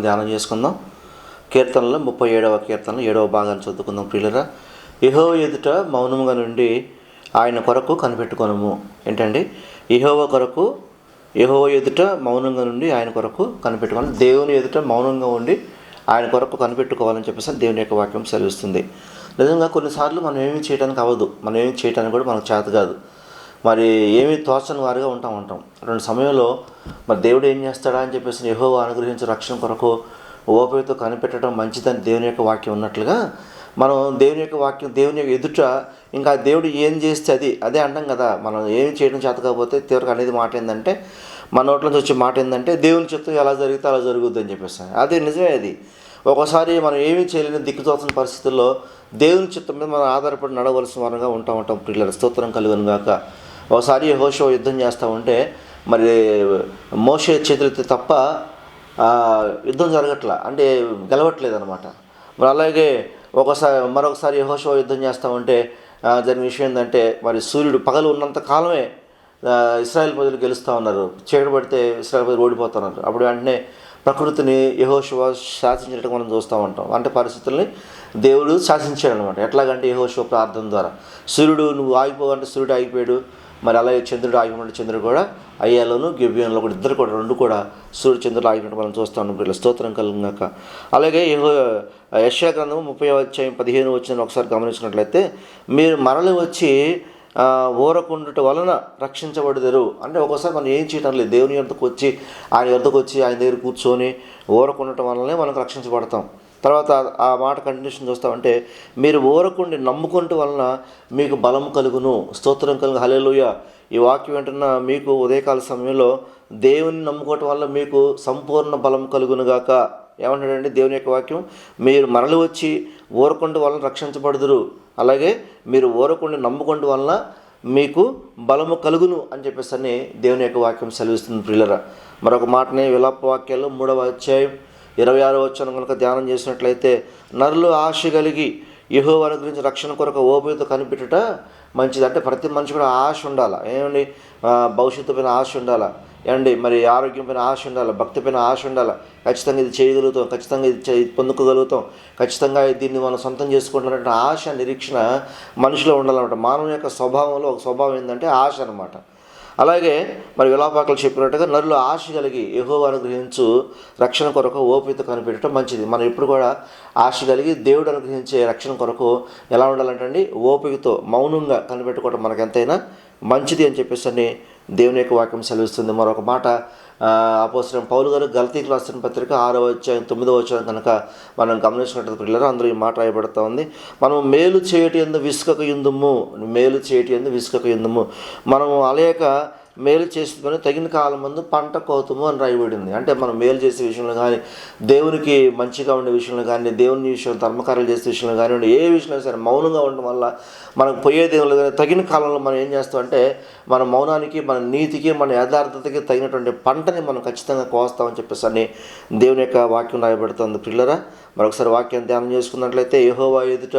ధ్యానం చేసుకుందాం. కీర్తనలో ముప్పై ఏడవ కీర్తన ఏడవ భాగాన్ని చదువుకుందాం ప్రియులరా. ఇహో ఎదుట మౌనముగా నుండి ఆయన కొరకు కనిపెట్టుకొనము. ఏంటండి? ఇహోవ కొరకు ఇహో ఎదుట మౌనంగా నుండి ఆయన కొరకు కనిపెట్టుకోవాలి. దేవుని ఎదుట మౌనంగా ఉండి ఆయన కొరకు కనిపెట్టుకోవాలని చెప్పేసి దేవుని యొక్క వాక్యం సెలవిస్తుంది. నిజంగా కొన్నిసార్లు మనం ఏమి చేయడానికి అవ్వదు. మనం ఏమి చేయడానికి కూడా మనకు చేత కాదు. మరి ఏమీ తోచని వారిగా ఉంటాం ఉంటాం రెండు సమయంలో మరి దేవుడు ఏం చేస్తాడా అని చెప్పేసి యహో అనుగ్రహించే రక్షణ కొరకు ఓపికతో కనిపెట్టడం మంచిదని దేవుని యొక్క వాక్యం ఉన్నట్లుగా మనం దేవుని యొక్క వాక్యం దేవుని యొక్క ఎదుట ఇంకా దేవుడు ఏం చేస్తే అది అదే అంటాం కదా. మనం ఏమి చేయడం చేత కాకపోతే తీవ్రకు అనేది మాట ఏంటంటే మన నోట్ల నుంచి వచ్చే మాట ఏంటంటే దేవుని చెప్తే ఎలా జరిగితే అలా జరుగుద్ది అని చెప్పేసి. అదే నిజమే అది. ఒక్కోసారి మనం ఏమీ చేయలేని దిక్కుతోచని పరిస్థితుల్లో దేవుని చిత్తం మీద మనం ఆధారపడి నడవలసిన వారంగా ఉంటా ఉంటాం పిల్లల స్తోత్రం కలుగును గాక. ఒకసారి హోషో యుద్ధం చేస్తూ ఉంటే మరి మోసే చేతులతో తప్ప యుద్ధం జరగట్లా. అంటే గెలవట్లేదు అనమాట మరి అలాగే ఒకసారి మరొకసారి యహోషో యుద్ధం చేస్తూ ఉంటే జరిగిన విషయం ఏంటంటే మరి సూర్యుడు పగలు ఉన్నంత కాలమే ఇస్రాయల్ ప్రజలు గెలుస్తూ ఉన్నారు. చీకటి పడితే ఇస్రాయల్ ప్రజలు ఓడిపోతున్నారు. అప్పుడు వెంటనే ప్రకృతిని యహోశివ శాసించడం మనం చూస్తూ ఉంటాం. అంటే పరిస్థితుల్ని దేవుడు శాసించాడు అనమాట ఎట్లాగంటే యహోశివ ప్రార్థన ద్వారా. సూర్యుడు నువ్వు ఆగిపోవంటే సూర్యుడు ఆగిపోయాడు. మరి అలాగే చంద్రుడు ఆగిపోయినట్టు చంద్రుడు కూడా అయ్యాలోను గివ్యంలో కూడా ఇద్దరు కూడా రెండు కూడా సూర్య చంద్రుడు ఆగినట్టు మనం చూస్తూ వీళ్ళ స్తోత్రం కలిగినాక అలాగే యెహో యశ్యా ముప్పై అధ్యాయం పదిహేను వచ్చిన ఒకసారి గమనించినట్లయితే మీరు మరలి వచ్చి ఊరకుండుట వలన రక్షించబడదరు. అంటే ఒక్కోసారి మనం ఏం చేయటం లేదు. దేవుని ఎంతకు వచ్చి ఆయన ఎంతకు వచ్చి ఆయన దగ్గర కూర్చొని ఊరకుండటం వలనే మనకు రక్షించబడతాం. తర్వాత ఆ మాట కంటిన్యూషన్ చూస్తామంటే మీరు ఊరకుండి నమ్ముకుంటూ వలన మీకు బలం కలుగును. స్తోత్రం కలుగు. హలేలుయ ఈ వాక్యం వెంటనే మీకు ఉదయకాల సమయంలో దేవుని నమ్ముకోవటం వల్ల మీకు సంపూర్ణ బలం కలుగునుగాక ఏమంటాడండి దేవుని యొక్క వాక్యం? మీరు మరలి వచ్చి ఊరకుండు వలన రక్షించబడుదురు. అలాగే మీరు ఊరకుండి నమ్ముకుంటూ వలన మీకు బలము కలుగును అని చెప్పేసి అని దేవుని యొక్క వాక్యం సెలవిస్తుంది ప్రియులరా. మరొక మాటని విలాప వాక్యాలు మూడవ అధ్యాయం ఇరవై ఆరో వచ్చాను కనుక ధ్యానం చేసినట్లయితే నరులు ఆశ కలిగి యహో గురించి రక్షణ కొరకు ఓపికతో కనిపెట్టుట మంచిది అంటే ప్రతి మనిషి కూడా ఆశ ఉండాలి? ఏమండి? భవిష్యత్తు పైన ఆశ ఉండాలా? ఏమండి? మరి ఆరోగ్యం పైన ఆశ ఉండాలి? భక్తి పైన ఆశ ఉండాలి? ఖచ్చితంగా ఇది చేయగలుగుతాం ఖచ్చితంగా ఇది ఇది పొందుకోగలుగుతాం ఖచ్చితంగా దీన్ని మనం సొంతం చేసుకుంటున్నటువంటి ఆశ నిరీక్షణ మనిషిలో ఉండాలన్నమాట. మానవుని యొక్క స్వభావంలో ఒక స్వభావం ఏంటంటే ఆశ అనమాట అలాగే మరి విలాపాకలు చెప్పినట్టుగా నరులు ఆశ కలిగి ఎహో అనుగ్రహించు రక్షణ కొరకు ఓపిక కనిపెట్టడం మంచిది. మనం ఎప్పుడు కూడా ఆశ కలిగి దేవుడు అనుగ్రహించే రక్షణ కొరకు ఎలా ఉండాలంటే అండి ఓపికతో మౌనంగా కనిపెట్టుకోవడం మనకు ఎంతైనా మంచిది అని చెప్పేసి అని దేవుని యొక్క వాక్యం సెలవిస్తుంది. మరొక మాట అపోసరం పౌలు గారు గలతీకి రాసిన పత్రిక ఆరో వచ్చాయం తొమ్మిదో వచ్చాయం కనుక మనం గమనించినట్టు పిల్లలు అందరూ ఈ మాట రాయబడుతూ ఉంది. మనం మేలు చేయటి ఎందు విసుకక ఎందుము మేలు చేయటి ఎందు విసుకక ఎందుము మనము అలేక మేలు చేసుకొని తగిన కాలం ముందు పంట కోతము అని రాయబడింది. అంటే మనం మేలు చేసే విషయంలో కానీ దేవునికి మంచిగా ఉండే విషయంలో కానీ దేవుని విషయంలో ధర్మకార్యాలు చేసే విషయంలో కానివ్వండి ఏ విషయంలో సరే మౌనంగా ఉండడం వల్ల మనకు పోయే దేవుళ్ళు కానీ తగిన కాలంలో మనం ఏం చేస్తామంటే మన మౌనానికి మన నీతికి మన యథార్థతకి తగినటువంటి పంటని మనం ఖచ్చితంగా కోస్తామని చెప్పేసి అని దేవుని యొక్క వాక్యం రాయబడుతుంది పిల్లరా మరొకసారి వాక్యం ధ్యానం చేసుకున్నట్లయితే యహోవా ఎదుట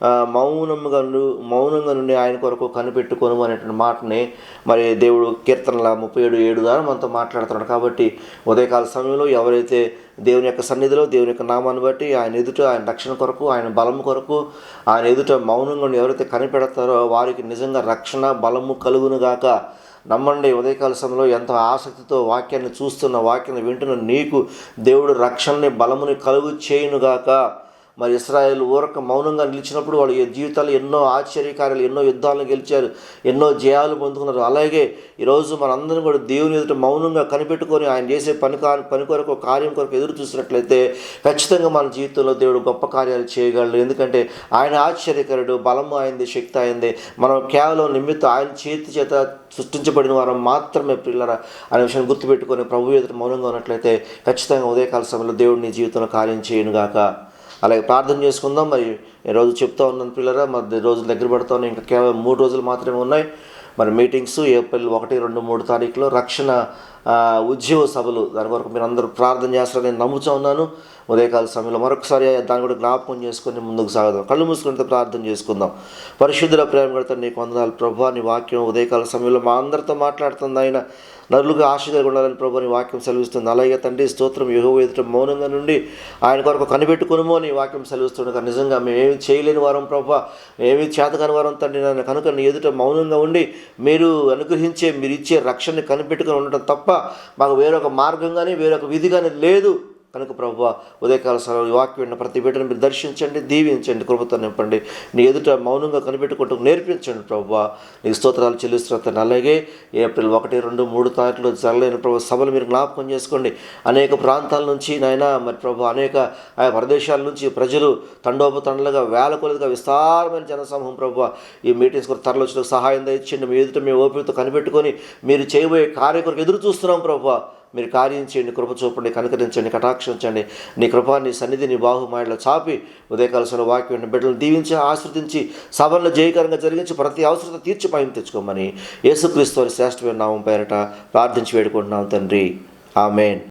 మౌనంగా మౌనముగా మౌనంగా నుండి ఆయన కొరకు కనిపెట్టుకోను అనేటువంటి మాటని మరి దేవుడు కీర్తనల ముప్పై ఏడు ఏడు ద్వారా మనతో మాట్లాడుతున్నాడు. కాబట్టి ఉదయకాల సమయంలో ఎవరైతే దేవుని యొక్క సన్నిధిలో దేవుని యొక్క నామాన్ని బట్టి ఆయన ఎదుట ఆయన రక్షణ కొరకు ఆయన బలం కొరకు ఆయన ఎదుట మౌనంగా ఎవరైతే కనిపెడతారో వారికి నిజంగా రక్షణ బలము కలుగునుగాక నమ్మండి ఉదయకాల సమయంలో ఎంతో ఆసక్తితో వాక్యాన్ని చూస్తున్న వాక్యాన్ని వింటున్న నీకు దేవుడు రక్షణని బలముని కలుగు చేయునుగాక. మరి ఇస్రాయేల్ ఊరక మౌనంగా నిలిచినప్పుడు వాళ్ళ జీవితాలు ఎన్నో ఆశ్చర్యకార్యాలు ఎన్నో యుద్ధాలను గెలిచారు ఎన్నో జయాలు పొందుకున్నారు. అలాగే ఈరోజు మనందరం కూడా దేవుని ఎదుట మౌనంగా కనిపెట్టుకొని ఆయన చేసే పని పని కొరకు కార్యం కొరకు ఎదురు చూసినట్లయితే ఖచ్చితంగా మన జీవితంలో దేవుడు గొప్ప కార్యాలు చేయగలడు. ఎందుకంటే ఆయన ఆశ్చర్యకరుడు బలము అయింది శక్తి అయింది మనం కేవలం నిమిత్తం ఆయన చేతి చేత సృష్టించబడిన వారం మాత్రమే పిల్లరా అనే విషయాన్ని గుర్తుపెట్టుకొని ప్రభు ఎదుట మౌనంగా ఉన్నట్లయితే ఖచ్చితంగా ఉదయకాల సమయంలో దేవుడిని జీవితంలో కార్యం చేయనుగాక. అలాగే ప్రార్థన చేసుకుందాం. మరి ఈ రోజు చెప్తా ఉన్నాను పిల్లరా మరి రోజులు దగ్గర పడుతా ఇంకా కేవలం మూడు రోజులు మాత్రమే ఉన్నాయి. మరి మీటింగ్స్ ఏప్రిల్ ఒకటి రెండు మూడు తారీఖులో రక్షణ ఉద్యోగ సభలు. దాని కొరకు మీరు అందరూ ప్రార్థన చేస్తారని నేను నమ్ముతా ఉన్నాను. ఉదయకాల సమయంలో మరొకసారి దాన్ని కూడా జ్ఞాపకం చేసుకొని ముందుకు సాగుదాం. కళ్ళు మూసుకుంటే ప్రార్థన చేసుకుందాం. పరిశుద్ధుల ప్రేమ కడతాను నీకు వందనాలు. ప్రభా నీ వాక్యం ఉదయకాల సమయంలో మా అందరితో మాట్లాడుతుంది. ఆయన నరులుగా ఆశగా ఉండాలని ప్రభు అని వాక్యం సెలవిస్తుంది. అలాగే తండ్రి స్తోత్రం యుహో ఎదుట మౌనంగా నుండి ఆయన కొరకు కనిపెట్టుకునుము అని వాక్యం సెలవిస్తుండగా నిజంగా మేము ఏమి చేయలేని వారం ప్రభు ఏమి చేతకాని వారం తండ్రి నన్ను కనుక నీ ఎదుట మౌనంగా ఉండి మీరు అనుగ్రహించే మీరు ఇచ్చే రక్షణని కనిపెట్టుకుని ఉండటం తప్ప మాకు వేరొక మార్గం కానీ వేరొక విధి కానీ లేదు. కనుక ప్రభు ఉదయకాల సమయంలో ఈ వాక్యం విన్న ప్రతి బిడ్డను మీరు దర్శించండి దీవించండి కృపతో నింపండి. నీ ఎదుట మౌనంగా కనిపెట్టుకుంటూ నేర్పించండి ప్రభు నీ స్తోత్రాలు చెల్లిస్తున్న అలాగే ఏప్రిల్ ఒకటి రెండు మూడు తారీఖులో జరగలేని ప్రభు సభలు మీరు జ్ఞాపకం చేసుకోండి. అనేక ప్రాంతాల నుంచి నాయన మరి ప్రభు అనేక ఆయా ప్రదేశాల నుంచి ప్రజలు తండోపతండలుగా వేల కొలదిగా విస్తారమైన జనసమూహం ప్రభు ఈ మీటింగ్స్ కొరకు తరలించిన సహాయం దండి మీ ఎదుట మేము ఓపికతో కనిపెట్టుకొని మీరు చేయబోయే కార్యకరకు ఎదురు చూస్తున్నాం ప్రభు మీరు కార్యం చేయండి కృప చూపండి కనుకరించండి కటాక్షించండి. నీ కృప నీ సన్నిధి బాహుమాయలో చాపి ఉదయకాలసిన వాక్యం బిడ్డలను దీవించి ఆశ్రదించి సభలను జయకరంగా జరిగించి ప్రతి అవసరత తీర్చి పైన తెచ్చుకోమని యేసుక్రీస్తు వారి శ్రేష్టమైన నామం పేరట ప్రార్థించి వేడుకుంటున్నాం తండ్రి. ఆమెన్.